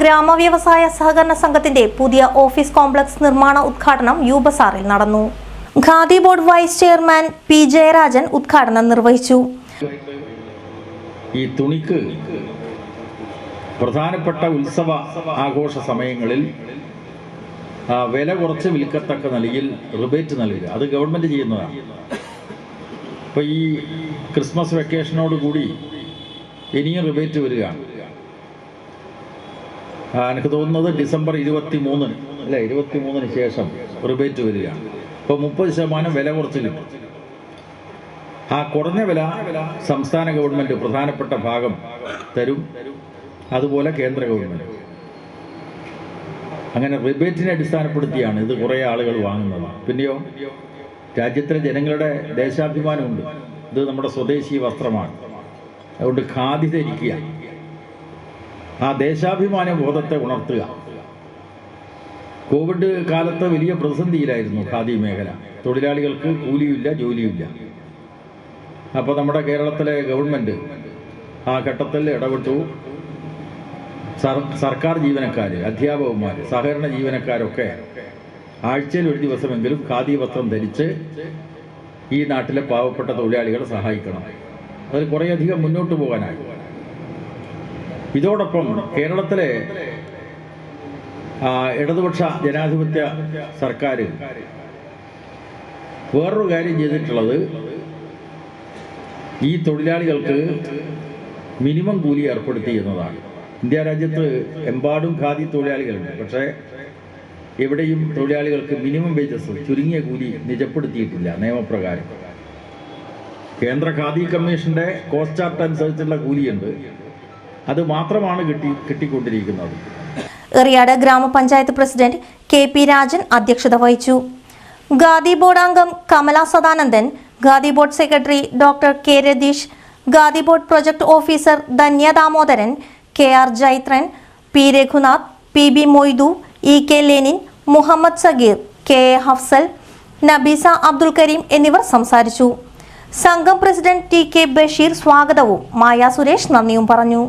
ഗ്രാമ വ്യവസായ സഹകരണ സംഘത്തിന്റെ പുതിയ ഓഫീസ് കോംപ്ലക്സ് നിർമ്മാണ ഉദ്ഘാടനം യൂബസാറിൽ നടന്നു. Khadi board vice chairman P Jayarajan ഉദ്ഘാടനം നിർവഹിച്ചു. ഈ തുണിക്ക് പ്രധാനപ്പെട്ട ഉത്സവ ആഘോഷ സമയങ്ങളിൽ വില കുറച്ച് വിൽക്കത്തക്ക നിലയിൽ റിബേറ്റ് നൽകുക. അത് ഗവൺമെന്റ് ചെയ്യുന്നതാണ്. ഇപ്പോൾ ഈ ക്രിസ്മസ് വെക്കേഷനോട് കൂടി ഇനിയും റിബേറ്റ് വരികയാണ്. എനിക്ക് തോന്നുന്നത് ഡിസംബർ ഇരുപത്തി മൂന്നിന് അല്ലേ ഇരുപത്തി മൂന്നിന് ശേഷം റിബേറ്റ് വരികയാണ്. ഇപ്പോൾ മുപ്പത് ശതമാനം വില കുറച്ച് കിട്ടും ആ കുറഞ്ഞ വില സംസ്ഥാന ഗവൺമെന്റ് പ്രധാനപ്പെട്ട ഭാഗം തരും. അതുപോലെ കേന്ദ്ര ഗവൺമെന്റ്. അങ്ങനെ റിബേറ്റിനെ അടിസ്ഥാനപ്പെടുത്തിയാണ് ഇത് കുറേ ആളുകൾ വാങ്ങുന്നത്. പിന്നെയോ രാജ്യത്തിലെ ജനങ്ങളുടെ ദേശാഭിമാനമുണ്ട്. ഇത് നമ്മുടെ സ്വദേശി വസ്ത്രമാണ്. അതുകൊണ്ട് ഖാദി ധരിക്കുക. ആ ദേശാഭിമാന ബോധത്തെ ഉണർത്തുക. കോവിഡ് കാലത്ത് വലിയ പ്രതിസന്ധിയിലായിരുന്നു ഖാദി മേഖല. തൊഴിലാളികൾക്ക് കൂലിയുമില്ല ജോലിയുമില്ല അപ്പോൾ നമ്മുടെ കേരളത്തിലെ ഗവൺമെന്റ് ആ ഘട്ടത്തിൽ ഇടപെട്ടു. സർ സർക്കാർ ജീവനക്കാർ അധ്യാപകന്മാർ സഹകരണ ജീവനക്കാരൊക്കെ ആഴ്ചയിൽ ഒരു ദിവസമെങ്കിലും ഖാദി വസ്ത്രം ധരിച്ച് ഈ നാട്ടിലെ പാവപ്പെട്ട തൊഴിലാളികളെ സഹായിക്കണം. അതിൽ കുറേയധികം മുന്നോട്ട് പോകാനായി. ഇതോടൊപ്പം കേരളത്തിലെ ഇടതുപക്ഷ ജനാധിപത്യ സർക്കാർ വേറൊരു കാര്യം ചെയ്തിട്ടുള്ളത് ഈ തൊഴിലാളികൾക്ക് മിനിമം കൂലി ഏർപ്പെടുത്തി എന്നതാണ്. ഇന്ത്യ രാജ്യത്ത് എമ്പാടും ഖാദി തൊഴിലാളികളുണ്ട്. പക്ഷേ എവിടെയും തൊഴിലാളികൾക്ക് മിനിമം വേജസ് ചുരുങ്ങിയ കൂലി നിജപ്പെടുത്തിയിട്ടില്ല നിയമപ്രകാരം. കേന്ദ്ര ഖാദി കമ്മീഷന്റെ കോസ്റ്റ് ചാർട്ട് അനുസരിച്ചുള്ള കൂലിയുണ്ട്. അത് മാത്രമാണ് കിട്ടി കിട്ടിക്കൊണ്ടിരിക്കുന്നത്. എറിയാട് ഗ്രാമപഞ്ചായത്ത് പ്രസിഡന്റ് കെ പി രാജൻ അധ്യക്ഷത വഹിച്ചു. ഖാദി ബോർഡ് അംഗം Kamala Sadanandan Khadi board secretary doctor K Ratheesh Khadi board project officer Dhanya Damodaran K R Jaithran P Raghunath P B Moithu E K Lenin Muhammad Sageer K A Hafsal Nabeesa Abdul Kareem എന്നിവർ സംസാരിച്ചു. സംഘം president T K Basheer സ്വാഗതവും മായ സുരേഷ് നന്ദിയും പറഞ്ഞു.